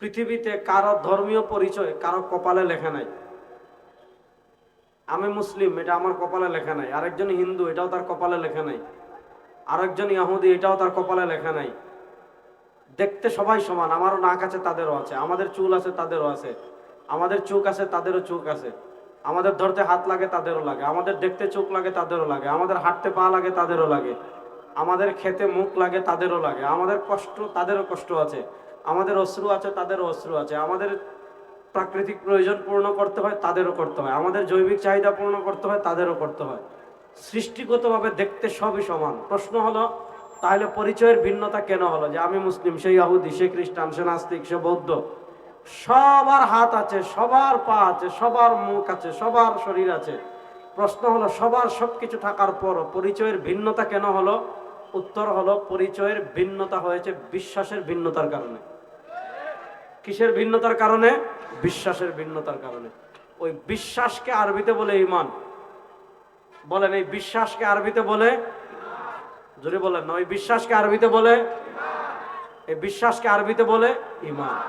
পৃথিবীতে কারও ধর্মীয় পরিচয় কারও কপালে লেখা নাই। আমি মুসলিম, এটা আমার কপালে লেখা নাই। আরেকজন হিন্দু, এটাও তার কপালে লেখা নাই। আরেকজন ইয়াহুদি এটাও তার কপালে লেখা নাই। দেখতে সবাই সমান, আমারও নাক আছে, তাদেরও আছে। আমাদের চুল আছে, তাদেরও আছে। আমাদের চোখ আছে, তাদেরও চোখ আছে। আমাদের ধরতে হাত লাগে, তাদেরও লাগে। আমাদের দেখতে চোখ লাগে, তাদেরও লাগে। আমাদের হাঁটতে পা লাগে, তাদেরও লাগে। আমাদের খেতে মুখ লাগে, তাদেরও লাগে। আমাদের কষ্ট, তাদেরও কষ্ট আছে। আমাদের অশ্রু আছে তাদেরও অশ্রু আছে। আমাদের প্রাকৃতিক প্রয়োজন পূর্ণ করতে হয়, তাদেরও করতে হয়। আমাদের জৈবিক চাহিদা পূর্ণ করতে হয়, তাদেরও করতে হয়। সৃষ্টিগতভাবে দেখতে সবই সমান। প্রশ্ন হলো, তাহলে পরিচয়ের ভিন্নতা কেন হলো? যে আমি মুসলিম, সে ইয়াহুদি সে খ্রিস্টান, সে নাস্তিক, সে বৌদ্ধ। সবার হাত আছে, সবার পা আছে, সবার মুখ আছে, সবার শরীর আছে। প্রশ্ন হলো, সবার সবকিছু থাকার পরও পরিচয়ের ভিন্নতা কেন হলো? উত্তর হলো পরিচয়ের ভিন্নতা হয়েছে বিশ্বাসের ভিন্নতার কারণে। কিসের ভিন্নতার কারণে? বিশ্বাসের ভিন্নতার কারণে। ওই বিশ্বাসকে আরবিতে বলে ইমান। বলেন, এই বিশ্বাসকে আরবিতে বলে জোরে বলেন না ওই বিশ্বাসকে আরবিতে বলে এই বিশ্বাসকে আরবিতে বলে ইমান।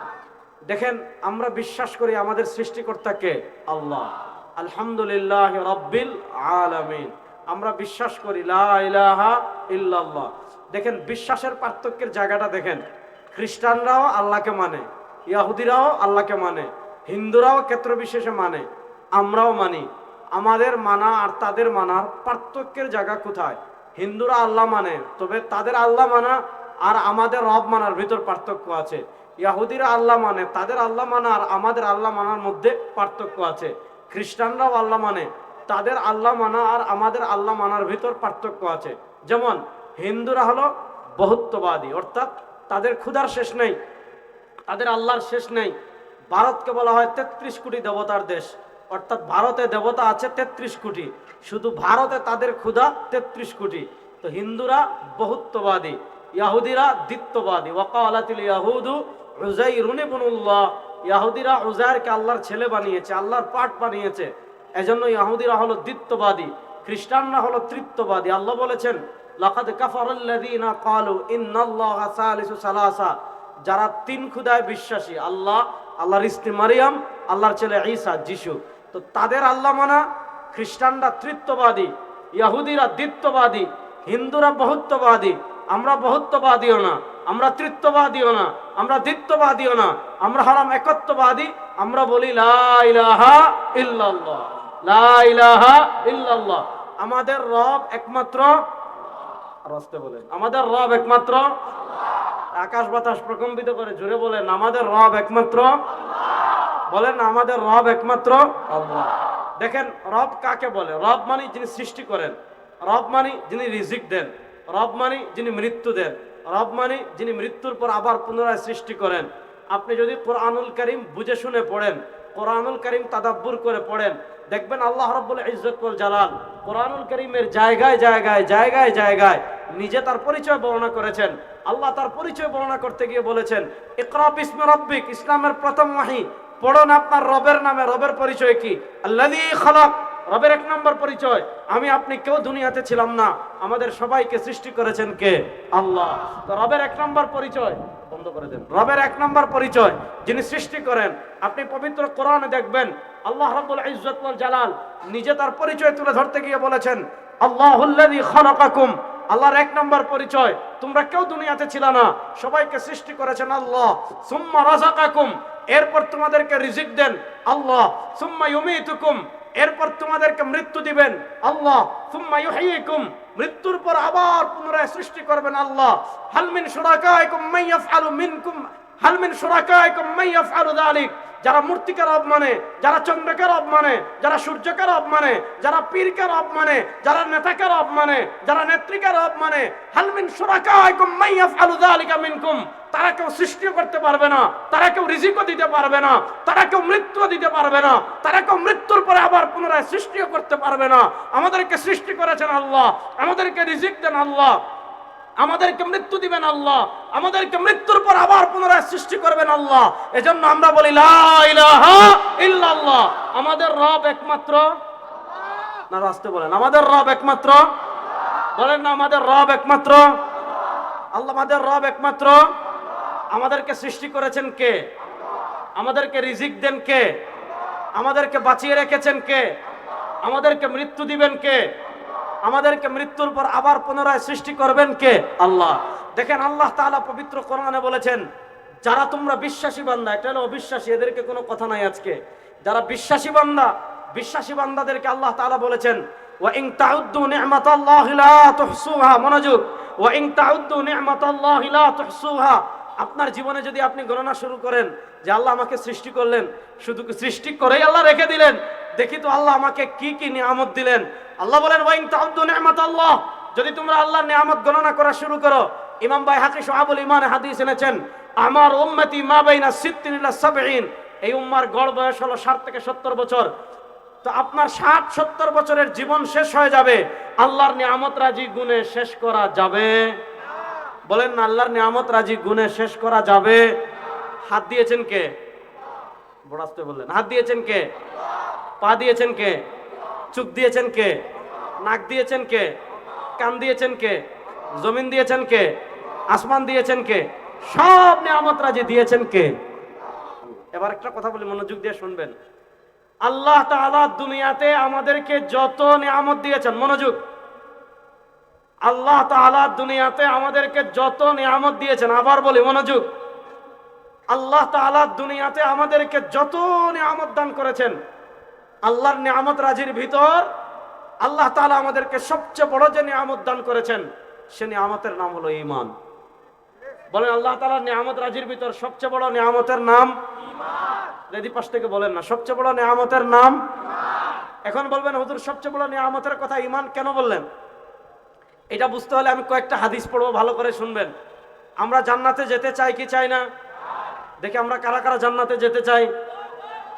দেখেন, আমরা বিশ্বাস করি আমাদের সৃষ্টিকর্তাকে আল্লাহ। আলহামদুলিল্লাহ রব্বিল আলামিন। আমরা বিশ্বাস করি, লা ইলাহা ইল্লাল্লাহ। দেখেন, বিশ্বাসের পার্থক্যের জায়গাটা দেখেন। খ্রিস্টানরাও আল্লাহকে মানে ইয়াহুদিরাও আল্লাহকে মানে হিন্দুরাও ক্ষেত্র বিশেষে মানে আমরাও মানি। আমাদের মানা আর তাদের মানার পার্থক্যের জায়গা কোথায়? হিন্দুরা আল্লাহ মানে তবে তাদের আল্লাহ মানা আর আমাদের রব মানার ভিতর পার্থক্য আছে। ইয়াহুদিরা আল্লাহ মানে তাদের আল্লাহ মানা আর আমাদের আল্লাহ মানার মধ্যে পার্থক্য আছে। খ্রিস্টানরাও আল্লাহ মানে তাদের আল্লাহ মানা আর আমাদের আল্লাহ মানার ভিতর পার্থক্য আছে। যেমন, হিন্দুরা হলো বহুত্ববাদী, অর্থাৎ তাদের ক্ষুধার শেষ নেই, তাদের আল্লাহর শেষ নেই। ভারতকে বলা হয় তেত্রিশ কোটি দেবতার দেশ, অর্থাৎ ভারতে দেবতা আছে তেত্রিশ কোটি, শুধু ভারতে তাদের ক্ষুধা তেত্রিশ কোটি। তো হিন্দুরা বহুত্ববাদী, ইয়াহুদিরা দ্বিত্ববাদী। ওয়াকালাতিল ইয়াহুদু উজাইরুন ইবনুল্লাহ, ইয়াহুদিরা উজাইরকে আল্লাহর ছেলে বানিয়েছে, আল্লাহর পাঠ বানিয়েছে। এজন্য ইয়াহুদিরা হলো দ্বিত্ববাদী, খ্রিস্টানরা হলো তৃত্ববাদী। আল্লাহ বলেছেন, লাকাদ কাফারাল্লাযীনা ক্বালু ইন্নাল্লাহা সালিসু সালাসা। যারা তিন খুদায় বিশ্বাসী, আল্লাহ, আল্লাহর স্ত্রী মারিয়াম, আল্লাহর ছেলে ঈসা, যিশু। তো তাদের আল্লাহ মানা, খ্রিস্টানরা তৃত্ববাদী, ইয়াহুদিরা দ্বিত্ববাদী, হিন্দুরা বহুত্ববাদী। আমরা বহুত্ববাদীও না, আমরা তৃত্ববাদীও না, আমরা দ্বিত্ববাদীও না, আমরা হলাম একত্ববাদী, আমরা বলি লা ইলাহা ইল্লাল্লাহ। ইল্লাল্লাহ। আমাদের রব একমাত্র রাস্তে বলেন। আমাদের রব একমাত্র আকাশ বাতাস প্রকম্পিত করে জুড়ে বলেন আমাদের রব একমাত্র বলেন আমাদের রব একমাত্র আল্লাহ। দেখেন রব কাকে বলে? রব মানে যিনি সৃষ্টি করেন রব মানে যিনি রিজিক দেন রব মানে যিনি মৃত্যু দেন রব মানে যিনি মৃত্যুর পর আবার পুনরায় সৃষ্টি করেন। আপনি যদি কোরআনুল করিম বুঝে শুনে পড়েন কোরআনুল করিম তাদাব্বুর করে পড়েন। দেখবেন আল্লাহ রব্বুল ইজ্জতুল জালাল কোরআনুল করিমের জায়গায় জায়গায় জায়গায় জায়গায় নিজে তার পরিচয় বর্ণনা করেছেন। আল্লাহ তার পরিচয় বর্ণনা করতে গিয়ে বলেছেন ইকরাব ইসমে রব্বিক, ইসলামের প্রথম মাহি পড়ুন আপনার রবের নামে, রবের পরিচয় কি? আল্লাহ খালাক রবের এক নম্বর পরিচয়, আমি আপনি কেউ দুনিয়াতে ছিলাম না, আমাদের সবাইকে সৃষ্টি করেছেন কে? আল্লাহ। তো রবের এক নম্বর পরিচয়, বন্ধ করে দেন। রবের এক নম্বর পরিচয়, যিনি সৃষ্টি করেন, আপনি পবিত্র কোরআনে দেখবেন, আল্লাহ রাব্বুল ইজ্জত জালাল নিজে তার পরিচয় তুলে ধরতে গিয়ে বলেছেন, আল্লাহুল্লাযী খালাকাকুম। আল্লাহর এক নম্বর পরিচয়, তোমরা কেউ দুনিয়াতে ছিল না, সবাইকে সৃষ্টি করেছেন আল্লাহ। সুম্মা রাযাকাকুম, এরপর তোমাদেরকে রিজিক দেন আল্লাহ। সুম্মা ইউমিতুকুম এরপর তোমাদেরকে মৃত্যু দিবেন। আল্লাহ, সুম্মা মৃত্যুর পর আবার পুনরায় সৃষ্টি করবেন আল্লাহ। হালমিন শুরাকাইকুম মান মিনকুম। হাল মিন শুরাকাইকুম ইয়াফআলু যালিক। যারা মূর্তিকে রব মানে যারা চন্দ্রকে রব মানে যারা সূর্যকে রব মানে যারা পীরকে রব মানে যারা নেতাকে রব মানে যারা নেত্রীকে রব মানে হালমিন শুরাকাইকুম ইয়াফআলু যালিকা মিনকুম। তারা কেউ সৃষ্টি করতে পারবে না, তারা কেউ রিজিকও দিতে পারবে না, তারা কেউ মৃত্যু দিতে পারবে না, তারা কেউ মৃত্যুর পরে আবার পুনরায় সৃষ্টিও করতে পারবে না। আমাদেরকে সৃষ্টি করেছেন আল্লাহ, আমাদেরকে রিজিক দেন আল্লাহ, আমাদেরকে মৃত্যু দিবেন আল্লাহ, আমাদেরকে মৃত্যুর পর আবার পুনরায় সৃষ্টি করবেন আল্লাহ। এজন্য আমরা বলি ইল্লাল্লাহ। আমাদের রব একমাত্র না রাস্তে বলেন, আমাদের রব একমাত্র। বলেন না, আমাদের রব একমাত্র। আল্লাহ, আমাদের রব একমাত্র। আমাদেরকে সৃষ্টি করেছেন কে? আমাদেরকে রিজিক দেন কে? আমাদেরকে বাঁচিয়ে রেখেছেন কে? আমাদেরকে মৃত্যু দিবেন কে? আমাদেরকে মৃত্যুর পর আবার পুনরায় সৃষ্টি করবেন কে? আল্লাহ। দেখেন আল্লাহ তাআলা পবিত্র কোরআনে বলেছেন, যারা তোমরা বিশ্বাসী বান্দা, এটা হলো অবিশ্বাসী, এদেরকে কোনো কথা নাই আজকে। যারা বিশ্বাসী বান্দা, বিশ্বাসী বান্দাদেরকে আল্লাহ তাআলা বলেছেন মনোযোগ আপনার জীবনে যদি আপনি গণনা শুরু করেন যে আল্লাহ আমাকে সৃষ্টি করলেন, শুধু সৃষ্টি করেই আল্লাহ রেখে দিলেন? দেখি তো আল্লাহ আমাকে কি কি নিয়ামত দিলেন। আল্লাহ বলেন, ওয়াইন তাউদ্দু আল্লাহ যদি তোমরা আল্লাহর নিয়ামত গণনা করা শুরু করো, ইমাম ভাই হাকি সোহাবুল ইমান হাদিস এনেছেন, আমার উম্মতি মা বাইনা ইলা সাবঈন। এই উম্মার গড় বয়স হলো 60 থেকে 70 বছর। তো আপনার ষাট, সত্তর বছরের জীবন শেষ হয়ে যাবে। আল্লাহর নিয়ামত রাজি, গুণে শেষ করা যাবে। বলেন, আল্লাহর নিয়ামত রাজি, গুণে শেষ করা যাবে। হাত দিয়েছেন কে? বড়াস্তে বললেন। হাত দিয়েছেন কে? পা দিয়েছেন কে? চুপ দিয়েছেন কে? নাক দিয়েছেন কে? কান দিয়েছেন কে? জমিন দিয়েছেন কে? আসমান দিয়েছেন কে? সব নিয়ামত রাজি দিয়েছেন কে? এবার একটা কথা বলি, মনোযোগ দিয়ে শুনবেন। আল্লাহ তাআলা দুনিয়াতে আমাদেরকে যত নিয়ামত দিয়েছেন, মনোযোগ। আল্লাহ তাআলা দুনিয়াতে আমাদেরকে যত নিয়ামত দিয়েছেন আবার বলি মনোযোগ। আল্লাহ তাআলা দুনিয়াতে আমাদেরকে যত নিয়ামত দান করেছেন আল্লাহর নিয়ামত রাজির ভিতর আল্লাহ তাআলা আমাদেরকে সবচেয়ে বড় যে নিয়ামত দান করেছেন সে নিয়ামতের নাম হলো ইমান বলেন আল্লাহ তাআলার নিয়ামত রাজির ভিতর সবচেয়ে বড় নিয়ামতের নাম? রেদি পাশ থেকে বলেন না সবচেয়ে বড় নিয়ামতের নাম? এখন বলবেন হুজুর সবচেয়ে বড় নিয়ামতের কথা ইমান কেন বললেন? এটা বুঝতে হলে আমি কয়েকটা হাদিস পড়ব, ভালো করে শুনবেন। আমরা জান্নাতে যেতে চাই কি চাই না? দেখে আমরা কারা কারা জান্নাতে যেতে চাই?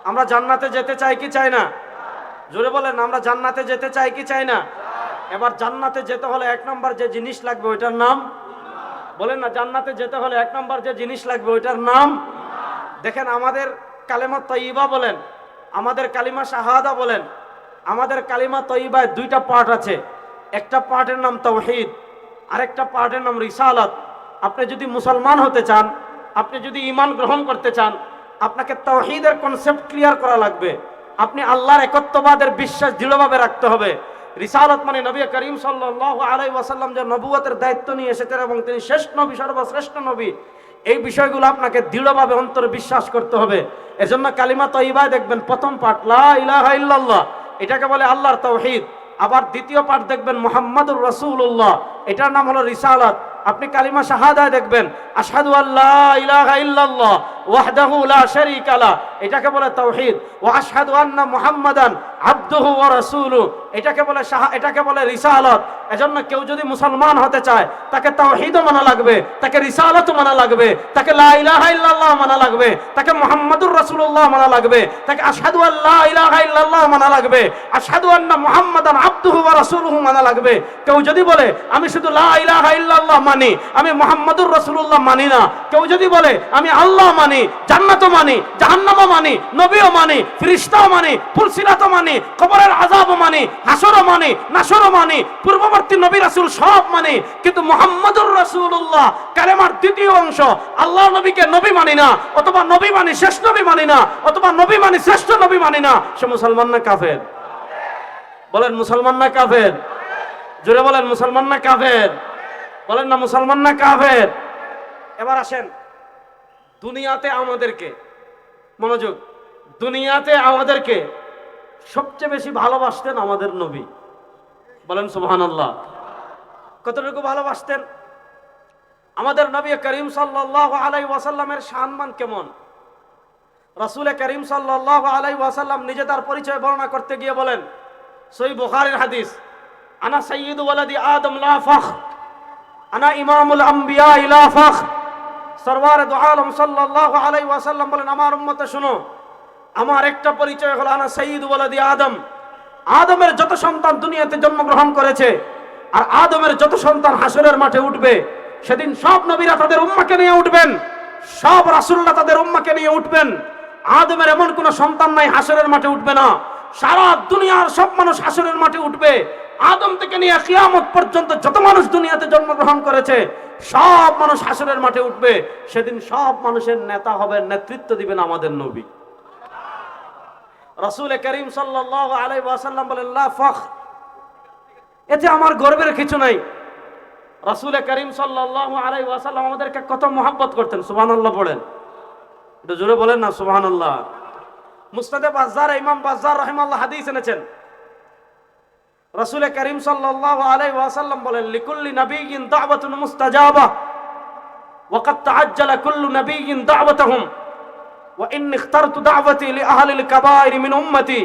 আমরা জান্নাতে যেতে চাই কি চাই না? জোরে বলেন, আমরা জান্নাতে যেতে চাই কি চাই না? এবার জান্নাতে যেতে হলে এক নম্বর যে জিনিস লাগবে, ওইটার নাম? বলেন না, জান্নাতে যেতে হলে এক নম্বর যে জিনিস লাগবে, ওইটার নাম? দেখেন, আমাদের কালেমা তৈবা বলেন, আমাদের কালিমা শাহাদা বলেন, আমাদের কালিমা তৈবায় দুইটা পার্ট আছে। একটা পার্টের নাম তৌহিদ আরেকটা পার্টের নাম রিসালাত। আপনি যদি মুসলমান হতে চান, আপনি যদি ইমান গ্রহণ করতে চান, আপনাকে তৌহিদের কনসেপ্ট ক্লিয়ার করা লাগবে। আপনি আল্লাহর একত্ববাদের বিশ্বাস দৃঢ়ভাবে রাখতে হবে। রিসালত মানে নবী করিম সাল্লাল্লাহু আলাইহি ওয়াসাল্লাম যে নবুয়তের দায়িত্ব নিয়ে এসেছেন এবং তিনি শ্রেষ্ঠ নবী, সর্বশ্রেষ্ঠ নবী, এই বিষয়গুলো আপনাকে দৃঢ়ভাবে অন্তরে বিশ্বাস করতে হবে। এজন্য কালিমা তৈবায় দেখবেন, প্রথম পাঠ, লা ইলাহা ইল্লাল্লাহ, এটাকে বলে আল্লাহর তৌহিদ আবার দ্বিতীয় পাঠ দেখবেন, মোহাম্মদুর রসুল্লাহ এটার নাম হলো রিসালাত। আপনি কালিমা শাহাদায় দেখবেন আসাদু আল্লাহ ওয়াহদাহু লা এটাকে বলে তাওহীদ। ওয়া আশহাদু আন্না মুহাম্মাদান আবদুহু ওয়া রাসূলুহু এটাকে বলে এটাকে বলে রিসালাত। এজন্য কেউ যদি মুসলমান হতে চায়, তাকে তাওহীদও মানা লাগবে, তাকে মানা লাগবে, তাকে লা ইলাহা ইল্লাল্লাহ মানা লাগবে, তাকে মুহাম্মাদুর রাসূলুল্লাহ মানা লাগবে, তাকে আশহাদু ইলাহা ইল্লাল্লাহ মানা লাগবে, আশহাদু আন্না মুহাম্মাদান আবদুহু ওয়া রাসূলুহু মানা লাগবে। কেউ যদি বলে, আমি শুধু লা ইলাহা ইল্লাল্লাহ মানি, আমি মুহাম্মাদুর রাসূলুল্লাহ মানি না, কেউ যদি বলে, আমি আল্লাহ মানি জান্নাতও মানি, জাহান্নামও মানি, নবীও মানি ফেরেশতাও মানি ফুলসিরাতও মানি, কবরের আযাবও মানি হাসরও মানি নাসরও মানি, পূর্ববর্তী নবী রাসূল সব মানি, কিন্তু মুহাম্মাদুর রাসূলুল্লাহ কালেমার দ্বিতীয় অংশ আল্লাহ নবীকে নবী মানি না, অথবা নবী মানি শেষ নবী মানি না, অথবা নবী মানি শ্রেষ্ঠ নবী মানি না, সে মুসলমান না কাফের? বলেন মুসলমান না কাফের? জোরে বলেন মুসলমান না কাফের? বলেন না মুসলমান না কাফের? এবার আসেন। দুনিয়াতে আমাদেরকে, মনোযোগ, দুনিয়াতে আমাদেরকে সবচেয়ে বেশি ভালোবাসতেন আমাদের নবী। বলেন সুবহানাল্লাহ। কতটুকু ভালোবাসতেন? আমাদের নবী করিম সাল্লাল্লাহু আলাইহি ওয়াসাল্লামের সম্মান কেমন? রাসূল করিম সাল্লাল্লাহু আলাইহি ওয়াসাল্লাম নিজে তার পরিচয় বর্ণনা করতে গিয়ে বলেন সহি বুখারীর হাদিস, আনা সাইয়্যিদু ওয়ালাদি আদম লা আনা ইমামুল আম্বিয়া লা ফখর। সরওয়ার দু আলম সাল্লাল্লাহু আলাইহি ওয়াসাল্লাম বলেন, আমার উম্মতে শুনো, আমার একটা পরিচয় হলো আনা সাইয়্যিদু ওয়ালাদি আদম। আদমের যত সন্তান দুনিয়াতে জন্মগ্রহণ করেছে, আর আদমের যত সন্তান হাসরের মাঠে উঠবে, সেদিন সব নবীরা তাদের উম্মাকে নিয়ে উঠবেন, সব রাসূলরা তাদের উম্মাকে নিয়ে উঠবেন। আদমের এমন কোন সন্তান নাই হাসরের মাঠে উঠবে না। সারা দুনিয়ার সব মানুষ হাসরের মাঠে উঠবে। আদম থেকে নিয়ে কিয়ামত পর্যন্ত যত মানুষ দুনিয়াতে জন্মগ্রহণ করেছে, সব মানুষ হাসরের মাঠে উঠবে। সেদিন সব মানুষের নেতা হবে, নেতৃত্ব দিবেন আমাদের নবী। রাসূল করিম সাল্লাল্লাহু আলাইহি ওয়াসাল্লাম বলেন ফখ এতে আমার গর্বের কিছু নাই। রাসূল করিম সাল্লাল্লাহু আলাইহি ওয়াসাল্লাম আমাদেরকে কত মহব্বত করতেন, সুবহানাল্লাহ বলেন। একটু জোরে বলেন না, সুবহানাল্লাহ। মুস্তাদে বাজ্জার ইমাম বাজ্জার রাহিমাল্লাহ হাদিস এনেছেন। রাসূল করিম সাল্লাল্লাহু আলাইহি ওয়াসাল্লাম বলেন লিকুল্লি নাবিয়্যিন দাওয়াতুন মুস্তাজাবা وقد تعجل كل نبي دعوتهم وإني اخترت دعوتي لأهل الكبائر من أمتي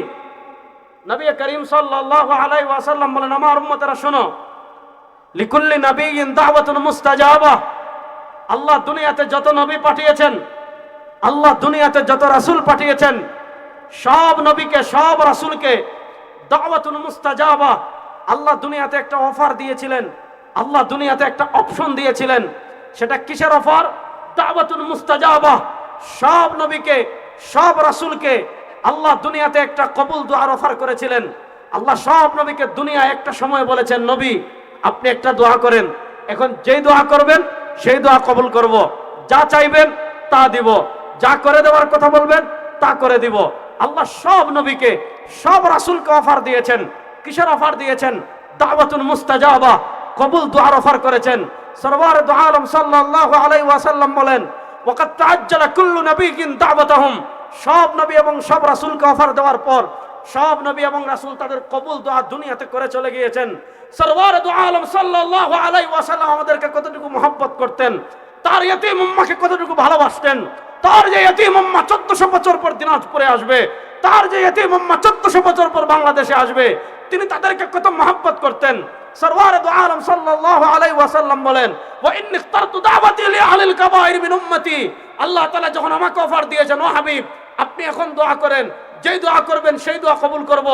নবী করিম সাল্লাল্লাহু আলাইহি ওয়াসাল্লাম বলেন আমার উম্মতেরা শোনো লিকুল্লি নাবিয়্যিন দাওয়াতুন মুস্তাজাবা আল্লাহ দুনিয়াতে যত নবী পাঠিয়েছেন আল্লাহ দুনিয়াতে যত রাসূল পাঠিয়েছেন সব নবীকে সব রাসূলকে দাওয়াতুন মুস্তাজাবা। আল্লাহ দুনিয়াতে একটা অফার দিয়েছিলেন। আল্লাহ দুনিয়াতে একটা অপশন দিয়েছিলেন। সেটা কিসের অফার? দাওয়াতুন মুস্তাজাবা। সব নবীকে, সব রাসূলকে আল্লাহ দুনিয়াতে একটা কবুল দোয়ার অফার করেছিলেন। আল্লাহ সব নবীকে দুনিয়া একটা সময় বলেছেন, নবী, আপনি একটা দোয়া করেন। এখন যেই দোয়া করবেন, সেই দোয়া কবুল করব। যা চাইবেন, তা দিব। যা করে দেওয়ার কথা বলবেন, তা করে দিব। আল্লাহ সব নবীকে, সব রাসূলকে অফার দিয়েছেন। কিসের অফার দিয়েছেন? দাওয়াতুল মুস্তাজাবা, কবুল দোয়ার অফার করেছেন। সরওয়ার দু আলম সাল্লাল্লাহু আলাইহি ওয়াসাল্লাম বলেন ওয়াকাত তাআজ্জালা কুল্লু নবী নাবিয়্যিন দাওয়াতাহুম। সব নবী এবং সব রাসূলকে অফার দেওয়ার পর, সব নবী এবং রাসূল তাদের কবুল দোয়া দুনিয়াতে করে চলে গিয়েছেন। সরওয়ার দু আলম সাল্লাল্লাহু আলাইহি ওয়াসাল্লাম আমাদেরকে কতটুকু মহব্বত করতেন তার ইয়তীম উম্মাকে কতটুকু ভালোবাসতেন? তার যে ইয়তীম উম্মা 1400 বছর পর দিনাজপুরে আসবে, তার যে ইয়তীম উম্মা 1400 বছর পর বাংলাদেশে আসবে, তিনি তাদেরকে কত মহব্বত করতেন? বলেন আল্লাহ যখন আমাকে অফার দিয়েছেন, ও হাবিব, আপনি এখন দোয়া করেন, যেই দোয়া করবেন সেই দোয়া কবুল করব।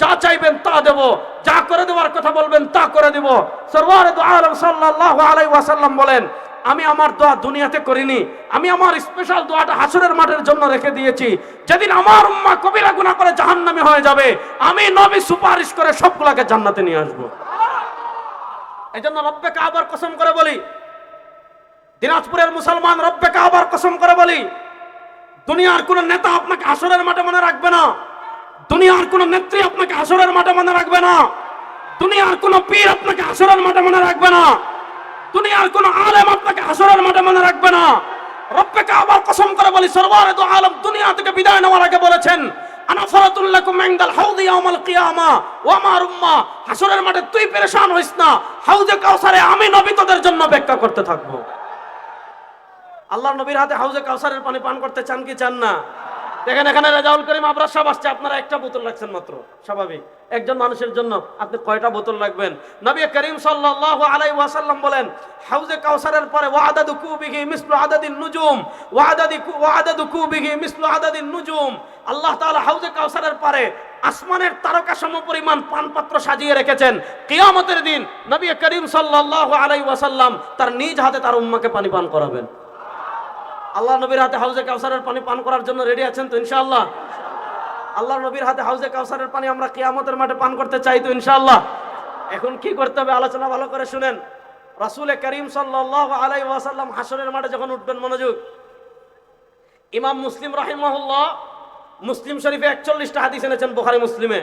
যা চাইবেন তা দেব, যা করে দেওয়ার কথা বলবেন তা করে দেব। সরওয়ার আলম সাল্লাল্লাহু আলাইহি ওয়াসাল্লাম বলেন আমি আমার দোয়া দুনিয়াতে করিনি। আমি আমার স্পেশাল দোয়াটা হাসরের মাঠের জন্য রেখে দিয়েছি। যেদিন আমার উম্মা কবিরা গুনাহ করে জাহান্নামী হয়ে যাবে, আমি নবী সুপারিশ করে সবগুলাকে জান্নাতে নিয়ে আসব। এই জন্য রব্বে কাবার কসম করে বলি, দিনাজপুরের মুসলমান রব্বে কাবার কসম করে বলি, দুনিয়ার কোন নেতা আপনাকে আসরের মাঠে মনে রাখবে না। দুনিয়ার কোন নেত্রী আপনাকে আসরের মাঠে মনে রাখবে না। দুনিয়ার কোন পীর আপনাকে আসরের মাঠে মনে রাখবে না। দুনিয়ার কোন আলেম আপনাকে আসরের মাঠে মনে রাখবে না। রব্বে আবার কসম করে বলি সরওয়ারে তো আলম দুনিয়া থেকে বিদায় নেওয়ার আগে বলেছেন হাউদি কিয়ামা হাসরের মাঠে তুই হইস না কাউসারে আমি নবী তোদের জন্য করতে থাকব। আল্লাহ নবীর হাতে হাউজে কাউসারের পানি পান করতে চান কি চান না? দেখেন, এখানে রেজাউল করিম আবরার সব আসছে। আপনারা একটা বোতল রাখছেন মাত্র, স্বাভাবিক। একজন মানুষের জন্য আপনি কয়টা বোতল রাখবেন? নবী করিম সাল্লাল্লাহু আলাইহি ওয়াসাল্লাম বলেন, হাউজে কাউসারের পরে, ওয়াদাদু কুবিহি মিসলু আদাদিন নুজুম, ওয়াদাদি ওয়াদাদু কুবিহি মিসলু আদাদিন নুজুম। আল্লাহ তাআলা হাউজে কাউসারের পরে আসমানের তারকা সম পরিমাণ পানপাত্র সাজিয়ে রেখেছেন। কিয়ামতের দিন নবী করিম সাল্লাল্লাহু আলাইহি ওয়াসাল্লাম তার নিজ হাতে তার উম্মাকে পানি পান করাবেন। আল্লাহ নবীর হাতে হাউজে কাউসারের পানি পান করার জন্য রেডি আছেন তো, ইনশাআল্লাহ? আল্লাহ নবীর হাতে হাউজে কাউসারের পানি আমরা কেয়ামতের মাঠে পান করতে চাই তো, ইনশাআল্লাহ? এখন কি করতে হবে? আলোচনা ভালো করে শুনেন। রাসূলে করিম সাল্লাল্লাহু আলাই ওয়াসাল্লাম হাসরের মাঠে যখন উঠবেন, মনোযোগ। ইমাম মুসলিম রাহিমাহুল্লাহ মুসলিম শরীফে একচল্লিশটা হাদিস এনেছেন বুখারী মুসলিমে।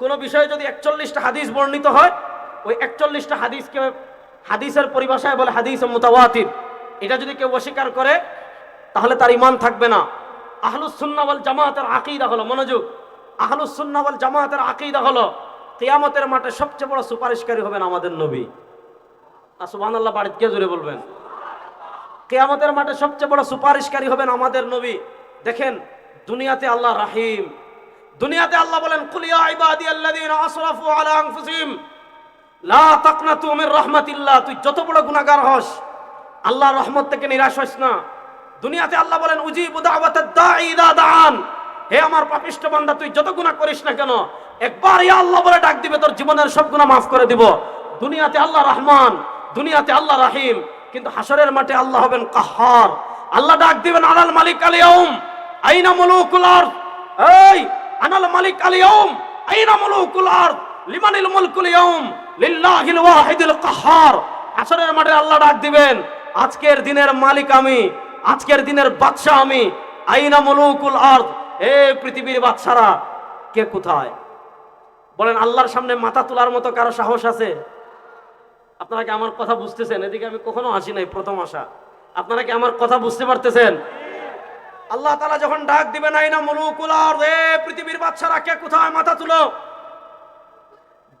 কোনো বিষয়ে যদি একচল্লিশটা হাদিস বর্ণিত হয়, ওই একচল্লিশটা হাদিসকে হাদিসের পরিভাষায় বলে হাদিস মুতাওয়াতির। এটা যদি কেউ অস্বীকার করে তাহলে তার ইমান থাকবে না। আহলুস সুন্নাওয়াল জামাতের আকিদা হলো মনোযোগ। আহলুস সুন্নাওয়াল জামাতের আকিদা হলো কেয়ামতের মাঠে সবচেয়ে বড় সুপারিশকারী হবেন আমাদের নবী। আর সুবহানাল্লাহ, বাড়িতে কে জুড়ে বলবেন। কিয়ামতের মাঠে সবচেয়ে বড় সুপারিশকারী হবেন আমাদের নবী। দেখেন, দুনিয়াতে আল্লাহ রাহিম। দুনিয়াতে আল্লাহ বলেন কুলিয়া ইবাদি আল্লাযীনা আসরাফু আলা আনফুসিহিম, লা তাকনাতু মির রাহমাতিল্লাহ। তুই যত বড় গুনাহগার হস, আল্লাহর রহমত থেকে নিরাশ হইস না। দুনিয়াতে আল্লাহ বলেন দাআন। হে আমার পাপিষ্ঠ বান্দা, তুই যত গুনাহ করিস না কেন, একবার ইয়া আল্লাহ বলে ডাক দিবে, তোর জীবনের সব গুনাহ মাফ করে দিব। দুনিয়াতে আল্লাহ রহমান, দুনিয়াতে আল্লাহ রাহিম, কিন্তু হাসরের মাঠে আল্লাহ হবেন কাহার। আল্লাহ ডাক দিবেন আলাল মালিক আলিয়াউম আইনা মুলুকুল আরদ? এই, আনাল মালিক আলিয়াউম আইনা মুলুকুল আরদ? লিমানিল মুলকুল ইয়াউম, লিল্লাহিল ওয়াহিদুল কাহ্হার আসরের মাঠে আল্লাহ ডাক দিবেন, আজকের দিনের মালিক আমি আজকের দিনের বাদশা আমি, আইনা মুলুকুল আরদ। এ পৃথিবীর বাদশারা, কে কোথায়? বলেন, আল্লাহর সামনে মাথা তোলার মতো কারও সাহস আছে? আপনারা কি আমার কথা বুঝতেছেন? এদিকে আমি কখনো আসি নাই, প্রথম আসা। আপনারা কি আমার কথা বুঝতে পারতেছেন? আল্লাহ তালা যখন ডাক দিবেন, আইনা মুলুকুল আরদ এ পৃথিবীর বাদশারা, কে কোথায়? মাথা তুলো।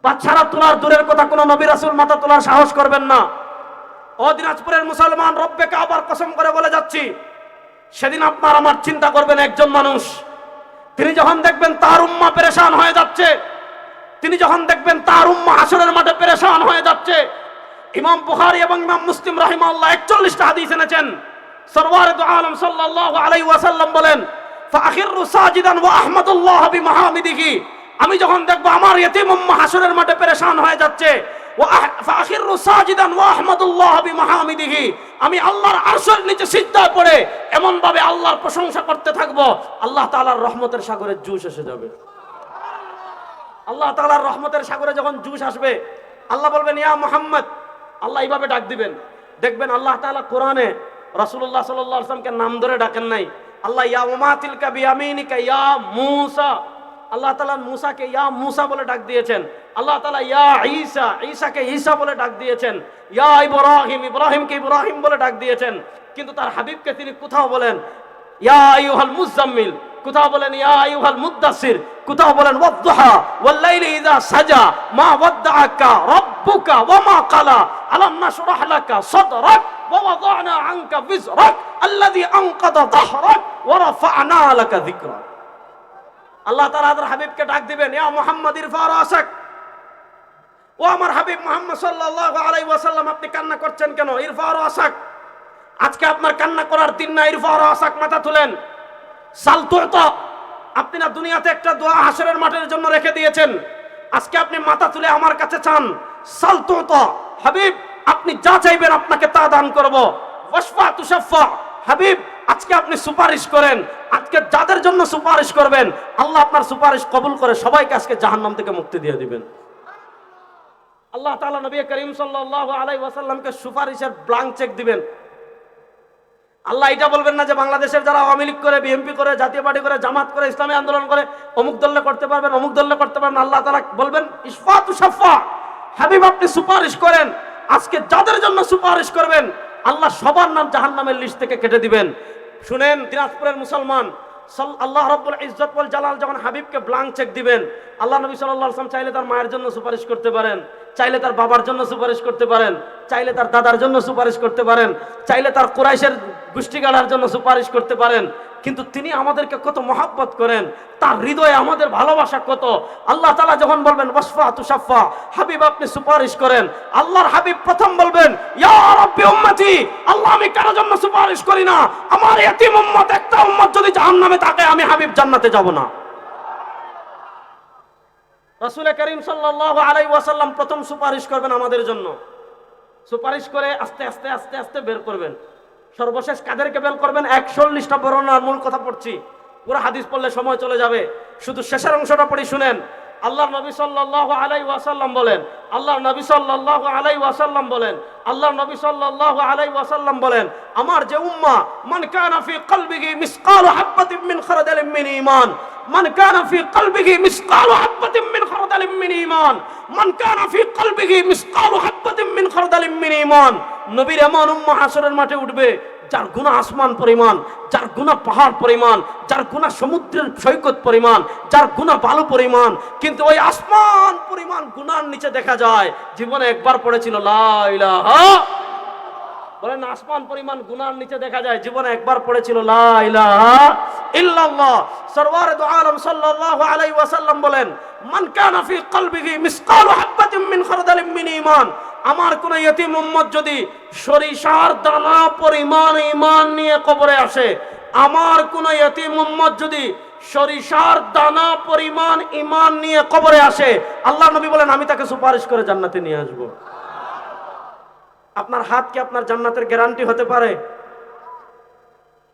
বাচ্চারা তোলার দূরের কথা কোনো নবী রাসূল মাথা তোলার সাহস করবেন না। ও দিনাজপুরের মুসলমান রব্বেকে আবার কসম করে বলে যাচ্ছি, সেদিন আপনার আমার চিন্তা করবেন একজন মানুষ। তিনি যখন দেখবেন তার উম্মা পেরেশান হয়ে যাচ্ছে, তিনি যখন দেখবেন তার উম্মা হাসরের মাঠে পেরেশান হয়ে যাচ্ছে, ইমাম বুখারী এবং ইমাম মুসলিম রাহিমাহুল্লাহ 41টা হাদিস এনেছেন। সরওয়ার আলম সাল্লাল্লাহু আলাইহি ওয়াসাল্লাম বলেন আমি যখন দেখব আমার ইতিম উম্মা মাঠে পেরেশান হয়ে যাচ্ছে আমি আল্লাহর আরশের নিচে সিজদায় পড়ে এমন ভাবে আল্লাহর প্রশংসা করতে থাকব, আল্লাহ তাআলার রহমতের সাগরে জুস এসে যাবে। আল্লাহ তাআলার রহমতের সাগরে যখন জুস আসবে, আল্লাহ বলবেন, ইয়া মুহাম্মদ। আল্লাহ এইভাবে ডাক দিবেন। দেখবেন আল্লাহ তাআলা কোরআনে রাসূলুল্লাহ সাল্লাল্লাহু আলাইহি নাম ধরে ডাকেন নাই। আল্লাহ, ইয়া উমাতিলকা বিয়ামিনিকা, ইয়া মূসা। আল্লাহ তাআলা মূসাকে ইয়া মূসা বলে ডাক দিয়েছেন। আল্লাহ তাআলা ইয়া ঈসা, ঈসাকে ঈসা বলে ডাক দিয়েছেন। ইয়া ইব্রাহিম, ইব্রাহিমকে ইব্রাহিম বলে ডাক দিয়েছেন। কিন্তু তার হাবিবকে তিনি কোথাও বলেন, ইয়া আইয়ুহাল মুজাম্মিল, কোথাও বলেন, ইয়া আইয়ুহাল মুদ্দাসির কোথাও বলেন, ওয়াদ্দুহা, ওয়াল্লাইলি ইযা সাজা, মা ওয়াদ্দাআকা রাব্বুকা ওয়া মা কালা, আলাম নাশরাহ লাকা সাদরাক ওয়া ওয়াদানা আনকা বিজরাক আল্লাযী আনকাদা যাহরাক ওয়া রাফা'না লাকা যিকরাক। আল্লাহ তাআলা তার হাবিবকে ডাক দিবেন, ইয়া মুহাম্মদ ইরফা রাসাক। ও আমার হাবিব মোহাম্মদ সাল্লাল্লাহু আলাইহি ওয়াসাল্লাম, আপনি কান্না করছেন কেন? ইরফা রাসাক। আজকে আপনার কান্না করার দিন না, ইরফা রাসাক, মাথা তুলেন। সালতুতা আপনি না দুনিয়াতে একটা দোয়া হাসরের মাঠের জন্য রেখে দিয়েছেন। আজকে আপনি মাথা তুলে আমার কাছে চান। সালতুতা হাবিব, আপনি যা চাইবেন আপনাকে তা দান করব। হাবিব আজকে আপনি সুপারিশ করেন, আজকে যাদের জন্য সুপারিশ করবেন, আল্লাহ আপনার সুপারিশ কবুল করে সবাইকে আজকে জাহান্নাম থেকে মুক্তি দিয়ে দিবেন। আল্লাহ তাআলা নবী করিম সাল্লাল্লাহু আলাই ওয়াসাল্লামকে সুপারিশের ব্লাঙ্ক চেক দিবেন। আল্লাহ এটা বলবেন না যে বাংলাদেশের যারা আওয়ামী লীগ করে বিএনপি করে, জাতীয় পার্টি করে, জামাত করে, ইসলামী আন্দোলন করে, অমুক দলে করতে পারবেন, অমুক দলে করতে পারবেন আল্লাহ তাআলা বলবেন ইসফাতু সাফা হাবিব আপনি সুপারিশ করেন, আজকে যাদের জন্য সুপারিশ করবেন, আল্লাহ সবার নাম জাহান্নামের লিস্ট থেকে কেটে দিবেন। শুনেন, দিনাজপুরের মুসলমান, সাল- আল্লাহ রব্বুল ইজ্জত বল জালাল যখন হাবিবকে ব্লাঙ্ক চেক দিবেন, আল্লাহ নবী সাল্লাহ আসলাম চাইলে তার মায়ের জন্য সুপারিশ করতে পারেন। চাইলে তার বাবার জন্য সুপারিশ করতে পারেন, চাইলে তার দাদার জন্য সুপারিশ করতে পারেন, চাইলে তার কুরাইশের গোষ্ঠী গাড়ার জন্য সুপারিশ করতে পারেন, কিন্তু তিনি আমাদেরকে কত মহাব্বত করেন, তার হৃদয়ে আমাদের ভালোবাসা কত। আল্লাহ তালা যখন বলবেন ওয়াসফা তুষাফা হাবিব আপনি সুপারিশ করেন, আল্লাহর হাবিব প্রথম বলবেন আল্লাহ আমি কারও জন্য সুপারিশ করি না, আমার এতিম উম্মত, একটা উম্মত যদি জাহান্নামে থাকে, আমি হাবিব জান্নাতে যাব না। রাসূল করিম সাল্লাল্লাহু আলাই ওয়াসাল্লাম প্রথম সুপারিশ করবেন আমাদের জন্য। সুপারিশ করে আস্তে আস্তে আস্তে আস্তে বের করবেন। সর্বশেষ কাদেরকে বের করবেন একচল্লিশটা বর্ণনার মূল কথা পড়ছি। পুরো হাদিস পড়লে সময় চলে যাবে। শুধু শেষের অংশটা পড়ি শুনেন। আল্লাহ নবী সাল্লাহ আলাই ওয়াসাল্লাম বলেন আল্লাহ নবী সাল্লাহ আলাই ওয়াসাল্লাম বলেন আল্লাহ নবী সাল্লাহ আলাই ওয়াসাল্লাম বলেন, আমার যে উম্মা, মান কানা ফি কলবিহি মিসকাল হাব্বাতিন মিন খারদালিন মিন ঈমান, মান কানা ফি কলবিহি মিসকাল হাব্বাতিন মিন খারদালিন মিন ঈমান, মান কানা ফি কলবিহি মিসকাল হাব্বাতিন মিন খারদালিন মিন ঈমান। নবীর এমন উম্মা হাসরের মাঠে উঠবে যার গুণা আসমান পরিমাণ, যার গুণা পাহাড় পরিমাণ, যার গুণা সমুদ্রের সৈকত পরিমাণ, যার গুণা বালু পরিমাণ, কিন্তু ওই আসমান পরিমাণ গুণার নিচে দেখা যায়, জীবনে একবার পড়েছিল, লা বলেন, আসমান পরিমাণ গুনার নিচে দেখা যায়, জীবনে একবার পড়েছিল, লা ইলাহা ইল্লাল্লাহ। সরওয়ার দু আলম সাল্লাল্লাহু আলাইহি ওয়াসাল্লাম বলেন, মান কানা ফি কলবিহি মিসকালু হাববাতিন মিন খারদালিন মিন ঈমান। আমার কোন ইয়তিম উম্মত যদি সরিষার দানা পরিমাণ ইমান নিয়ে কবরে আসে, আমার কোন ইয়তিম উম্মত যদি সরিষার দানা পরিমাণ ইমান নিয়ে কবরে আসে, আল্লাহ নবী বলেন, আমি তাকে সুপারিশ করে জান্নাতে নিয়ে আসব। আপনার হাত কি আপনার জান্নাতের গ্যারান্টি হতে পারে?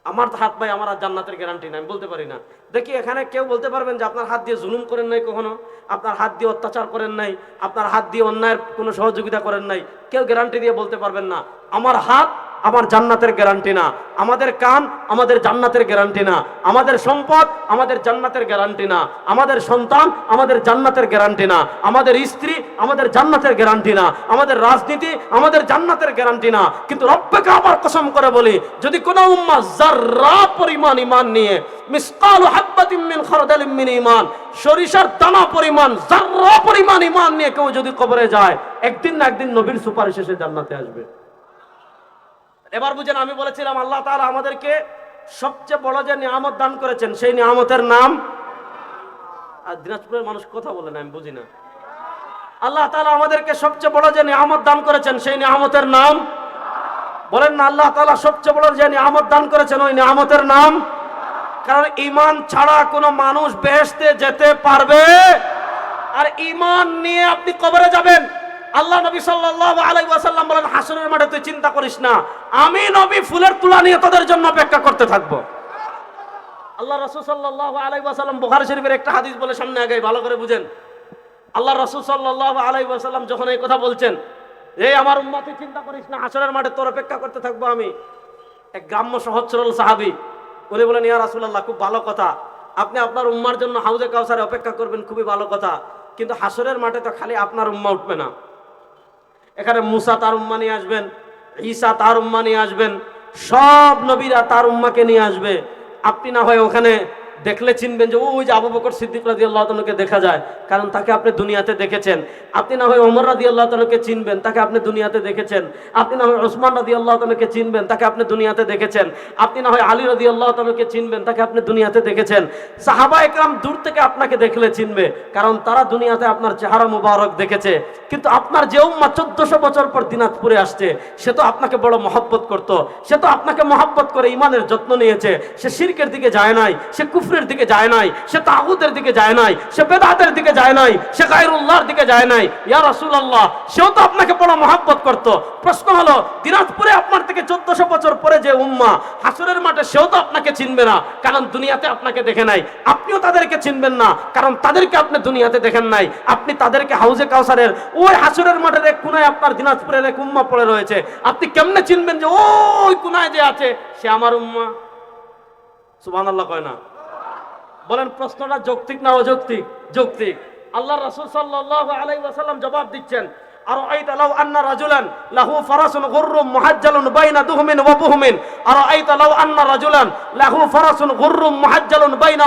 আমার হাত ভাই, আমার জান্নাতের গ্যারান্টি নাই, আমি বলতে পারি না। দেখি এখানে কেউ বলতে পারবেন যে আপনার হাত দিয়ে জুলুম করেন নাই কখনো? আপনার হাত দিয়ে অত্যাচার করেন নাই, আপনার হাত দিয়ে অন্যায়ের কোনো সহযোগিতা করেন নাই, কেউ গ্যারান্টি দিয়ে বলতে পারবেন না। আমার হাত আমার জান্নাতের গ্যারান্টি না। আমাদের কান আমাদের জান্নাতের গ্যারান্টি না। আমাদের সম্পদ আমাদের জান্নাতের গ্যারান্টি না। আমাদের সন্তান আমাদের জান্নাতের গ্যারান্টি না। আমাদের স্ত্রী আমাদের জান্নাতের গ্যারান্টি না। আমাদের রাজনীতি আমাদের জান্নাতের গ্যারান্টি না। কিন্তু রব্বেকে আবার কসম করে বলি, যদি কোনো উম্মা জাররা পরিমাণ ইমান নিয়ে, মিসকালু হাব্বাতিন মিন খারদালিন মিন সরিষার দানা পরিমাণ জাররা পরিমাণ ইমান নিয়ে কেউ যদি কবরে যায়, একদিন না একদিন নবীর সুপারিশ এসে জান্নাতে আসবে। এবার বুঝেন, আমি বলেছিলাম আল্লাহ তাআলা আমাদেরকে সবচেয়ে বড় যে নিয়ামত দান করেছেন, সেই নিয়ামতের নাম আর দিনাজপুরের মানুষ কথা বলে না, আমি বুঝি না। আল্লাহ তালা আমাদেরকে সবচেয়ে বড় যে নিয়ামত দান করেছেন, সেই নিয়ামতের নাম বলেন না, আল্লাহ তালা সবচেয়ে বড় যে নিয়ামত দান করেছেন, ওই নিয়ামতের নাম, কারণ ইমান ছাড়া কোনো মানুষ বেহেশতে যেতে পারবে। আর ইমান নিয়ে আপনি কবরে যাবেন। আল্লাহ নবী সাল্লাল্লাহু আলাইহি ওয়াসাল্লাম বলেন, হাসরের মাঠে তুই চিন্তা করিস না। আমি নবী ফুলের তুলা নিয়ে তোদের জন্য অপেক্ষা করতে থাকব। আল্লাহ রাসূল সাল্লাল্লাহু আলাইহি ওয়াসাল্লাম বুখারী শরীফের একটা হাদিস বলে সামনে আগে ভালো করে বুঝেন। আল্লাহ রাসূল সাল্লাল্লাহু আলাইহি ওয়াসাল্লাম যখন এই কথা বলছেন এই আমার উম্মতি চিন্তা করিস না, হাসরের মাঠে তোর অপেক্ষা করতে থাকব আমি। এক গ্রাম্য সহজ সরল সাহাবী, উনি বলেন, ইয়া রাসূলুল্লাহ, খুব ভালো কথা। আপনি আপনার উম্মার জন্য হাউজে কাউসারে অপেক্ষা করবেন, খুবই ভালো কথা। কিন্তু হাসরের মাঠে তো খালি আপনার উম্মা উঠবে না। এখানে মুসা তার উম্মা নিয়ে আসবেন, ঈসা তার উম্মা নিয়ে আসবেন, সব নবীরা তার উম্মাকে নিয়ে আসবে। আপনি না হয় ওখানে দেখলে চিনবেন যে, ওই যে আবু বকর সিদ্দিক রাজি আল্লাহ তালুকে দেখা যায়। কারণ তাকে আপনি দুনিয়াতে দেখেছেন। আপনি না হয় ওমর রাজি আল্লাহ তালুকে চিনবেন, তাকে আপনি দুনিয়াতে দেখেছেন। আপনি না হয় ওসমান রাজি আল্লাহ তালুকে চিনবেন, তাকে আপনি দুনিয়াতে দেখেছেন। আপনি না হয় আলী রাজি আল্লাহ তালুকে চিনবেন, তাকে আপনি দুনিয়াতে দেখেছেন। সাহাবা একরাম দূর থেকে আপনাকে দেখলে চিনবে, কারণ তারা দুনিয়াতে আপনার চেহারা মুবারক দেখেছে। কিন্তু আপনার যে উম্মা চোদ্দশো বছর পর দিনাজপুরে আসছে, সে তো আপনাকে বড় মহব্বত করত। সে তো আপনাকে মহব্বত করে ইমানের যত্ন নিয়েছে। সে শিরকের দিকে যায় নাই। সে কুফরের দিকে যায় নাই, সে তাগুতের দিকে যায় নাই, সে বেদাতের দিকে যায় নাই, সে গায়রুল্লাহর দিকে যায় নাই। ইয়া রাসূলুল্লাহ, সেও তো আপনাকে বড় মহব্বত করত। প্রশ্ন হলো, দিনাজপুরে আপনার থেকে চোদ্দশো বছর পরে যে উম্মা, হাসরের মাঠে সেও তো আপনাকে চিনবে না, কারণ দুনিয়াতে আপনাকে দেখে নাই। আপনিও তাদেরকে চিনবেন না, কারণ তাদেরকে আপনি দুনিয়াতে দেখেন নাই। আপনি তাদেরকে হাউজে কাউসারের ওই হাসুরের মাঠের এক কোনায় আপনার দিনাজপুরের এক উম্মা পড়ে রয়েছে। আপনি কেমনে চিনবেন যে ওই কোনায় যে আছে, সে আমার উম্মা? সুবহানাল্লাহ কয় না। বলেন, প্রশ্নটা যৌক্তিক না অযৌক্তিক? যৌক্তিক। আল্লাহ রাসূল সাল্লাল্লাহু আলাইহি ওয়াসাল্লাম জবাব দিচ্ছেন আর লাহু গুররুম আর লাহু বাইনা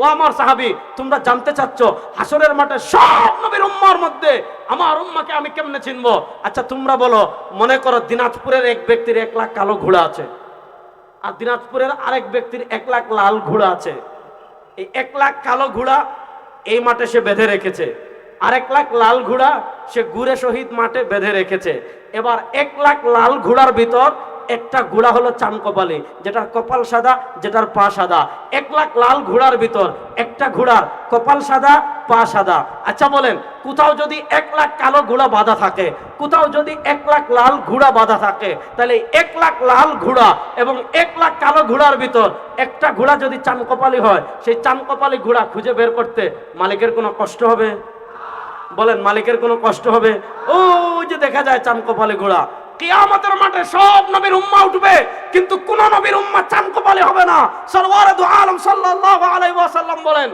ও আমার সাহাবী, তোমরা জানতে মাঠে উম্মার মধ্যে আমার আমি কেমনে চিনবো? আচ্ছা তোমরা বলো, মনে করো দিনাজপুরের এক ব্যক্তির এক লাখ কালো ঘোড়া আছে। আর দিনাজপুরের আরেক ব্যক্তির এক লাখ লাল ঘোড়া আছে। এই এক লাখ কালো ঘোড়া এই মাঠে সে বেঁধে রেখেছে। আর এক লাখ লাল ঘোড়া সে গুড়ে শহীদ মাঠে বেঁধে রেখেছে। এবার এক লাখ লাল ঘোড়ার ভিতর একটা ঘোড়া হলো চান কপালি যেটার কপাল সাদা, যেটার পা সাদা। এক লাখ লাল ঘোড়ার ভিতর একটা ঘোড়ার কপাল সাদা পা সাদা আচ্ছা বলেন, কোথাও যদি এক লাখ কালো ঘোড়া বাঁধা থাকে, কোথাও যদি এক লাখ লাল ঘোড়া বাঁধা থাকে, তাহলে এক লাখ লাল ঘোড়া এবং এক লাখ কালো ঘোড়ার ভিতর একটা ঘোড়া যদি চান কপালি হয়, সেই চান কপালি ঘোড়া খুঁজে বের করতে মালিকের কোনো কষ্ট হবে? বলেন, মালিকের কোনো কষ্ট হবে? ও যে দেখা যায় চান কপালে ঘোড়া। কিয়ামতের মাঠে সব নবীর উম্মা উঠবে, কিন্তু কোন নবীর উম্মা চান কপালে হবে না। সরওয়ারে আলম সাল্লাল্লাহু আলাইহি ওয়াসাল্লাম বলেন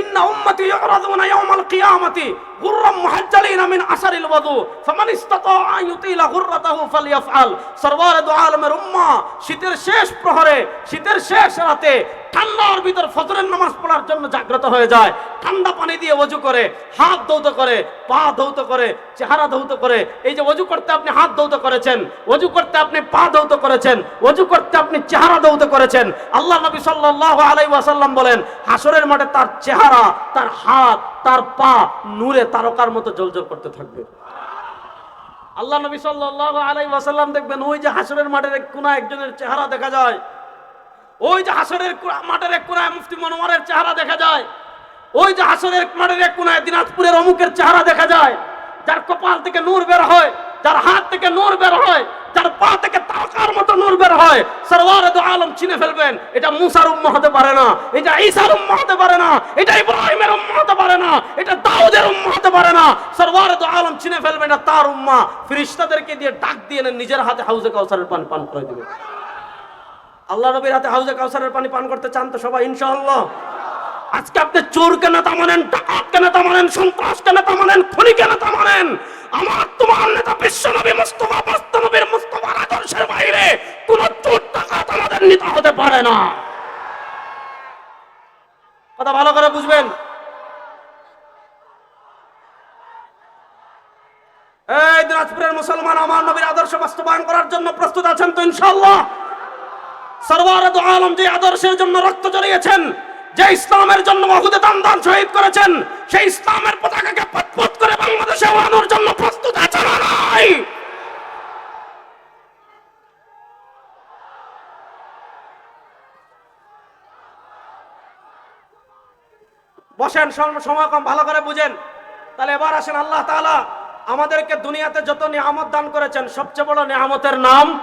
إن أمتي يعرضون يوم القيامة গুররাম মুহাজ্জালিন মিন আসারিল ওয়াদু, ফামান ইসতাতা আন শীতের শেষ প্রহরে, শীতের শেষ রাতে ঠান্ডার ভিতর ফজরের নামাজ পড়ার জন্য জাগ্রত হয়ে যায়। ঠান্ডা পানি দিয়ে অজু করে, হাত ধৌত করে, পা ধৌত করে, চেহারা ধৌত করে। এই যে অজু করতে আপনি হাত ধৌত করেছেন অজু করতে আপনি পা ধৌত করেছেন অজু করতে আপনি চেহারা ধৌত করেছেন। আল্লাহ নবী সাল্লাহ আলাই ওয়াসাল্লাম বলেন হাসরের মাঠে তার চেহারা, তার হাত তার পা নূরে তারকার মতো জলজল করতে থাকবে। আল্লাহ নবী সাল্লাহ আলাই ওয়াসাল্লাম দেখবেন ওই যে হাসরের মাঠের এক কোনা একজনের চেহারা দেখা যায়। ওই যে হাসরের মাঠের এক কোনায় মুফতি মনোয়ারের চেহারা দেখা যায়। ওই যে হাসরের মাঠের এক কোনায় দিনাজপুরের অমুকের চেহারা দেখা যায়। যার কপাল থেকে নূর বের হয়। যার হাত থেকে নূর বের হয়, যার পা থেকে তারকার মতো নূর বের হয়, সরওয়ারে আলম চিনে ফেলবেন, এটা মুসার উম্মা হতে পারে না, এটা ঈসার উম্মা হতে পারে না, এটা ইব্রাহিমের উম্মা হতে পারে না, এটা দাউদের উম্মা হতে পারে না, সরওয়ারে আলম চিনে ফেলবেন এটা তার উম্মা, ফিরিস্তাদেরকে দিয়ে ডাক দিয়ে নিজের হাতে হাউজে কাউসারের পান পান করে দিবে। আল্লাহ নবীর হাতে হাউজে কাউসারের পানি পান করতে চান তো সবাই, ইনশাআল্লাহ। আজকে আপনি চোর কেন তা মানেন, ডাকাত কেন তা মানেন, সন্ত্রাস কেন তা মানেন, খুনি কেন তা মানেন? আমার তোমার নেতা বিশ্ব নবী মুস্তফা মস্ত নবীর মুস্তফার আদর্শের বাইরে কোন চোর, ডাকাত আমাদের নেতা হতে পারে না। কথা ভালো করে বুঝবেন? এই দিনাজপুরের মুসলমান আমার নবীর আদর্শ বাস্তবায়ন করার জন্য প্রস্তুত আছেন তো ইনশাআল্লাহ। সরওয়ার দু আলম যে আদর্শের জন্য রক্ত জড়িয়েছেন যে ইসলামের জন্য দান দান শহীদ করেছেন, সেই ইসলামের পতাকাকে পথপথ করে বাংলাদেশে ওড়ানোর জন্য প্রস্তুত আছে না নাই। বসেন, সম- সময় কম, ভালো করে বুঝেন। তাহলে এবার আসেন, আল্লাহ তাআলা আমাদেরকে দুনিয়াতে যত নিয়ামত দান করেছেন, সবচেয়ে বড় নিয়ামতের নাম,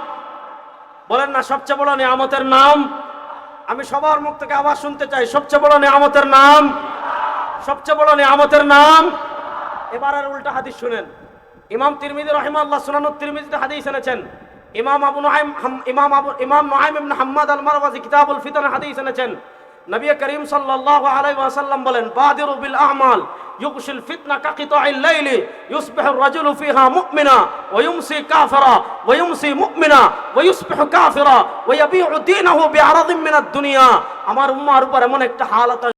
বলেন না, সবচেয়ে বড় নিয়ামতের নাম আমি সবার মুখ থেকে আবার শুনতে চাই। সবচেয়ে বড় নিয়ামতের নাম? সবচেয়ে বড় নিয়ামতের নাম? এবার আর উল্টা হাদিস শুনেন। ইমাম তিরমিজি রহিমাল্লাহ সুনানুত তিরমিজিতে হাদিস এনেছেন। ইমাম আবু নাইম ইমাম আবু ইমাম নাইম ইবনে হাম্মাদ আল মারওয়াজি কিতাবুল ফিতন হাদিস এনেছেন। নবী করিম সাল্লাল্লাহু আলাইহি ওয়াসাল্লাম বলেন বাদিরু বিল আমাল ইউকশিল ফিতনা কাকিতাইল লাইলি ইউসবিহু আর-রাজুলু ফিহা মুমিনা ওয়া ইউমসি কাফিরা ওয়া ইউমসি মুমিনা ওয়া ইউসবিহু কাফিরা ওয়া ইয়াবিউ দীনাহু বিআরাদিন মিনাদ দুনিয়া আমার উম্মার উপর এমন একটা হালত